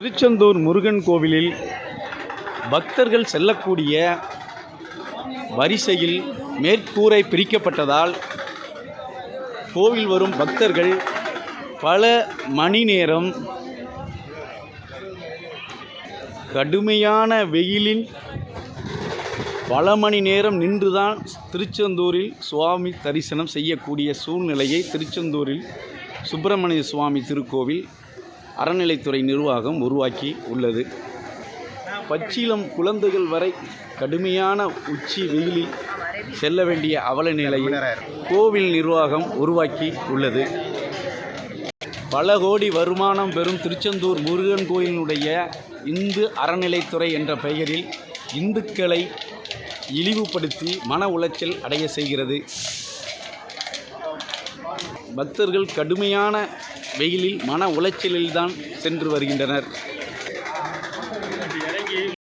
திருச்செந்தூர் முருகன் கோவிலில் பக்தர்கள் செல்லக்கூடிய வரிசையில் மேற்கூரை பிரிக்கப்பட்டதால் கோவில் வரும் பக்தர்கள் பல மணி நேரம் கடுமையான வெயிலின் பல மணி நேரம் நின்றுதான் திருச்செந்தூரில் சுவாமி தரிசனம் செய்யக்கூடிய சூழ்நிலையை திருச்செந்தூரில் சுப்பிரமணிய சுவாமி திருக்கோவில் அறநிலைத்துறை நிர்வாகம் உருவாக்கி உள்ளது. பச்சிலம் குழந்தைகள் வரை கடுமையான உச்சி வெயிலில் செல்ல வேண்டிய அவல நிலையில் கோவில் நிர்வாகம் உருவாக்கி உள்ளது. பல கோடி வருமானம் பெறும் திருச்செந்தூர் முருகன் கோயிலினுடைய இந்து அறநிலைத்துறை என்ற பெயரில் இந்துக்களை இழிவுபடுத்தி மன உளைச்சல் அடைய செய்கிறது. பக்தர்கள் கடுமையான வெயிலில் மன உளைச்சலில்தான் சென்று வருகின்றனர்.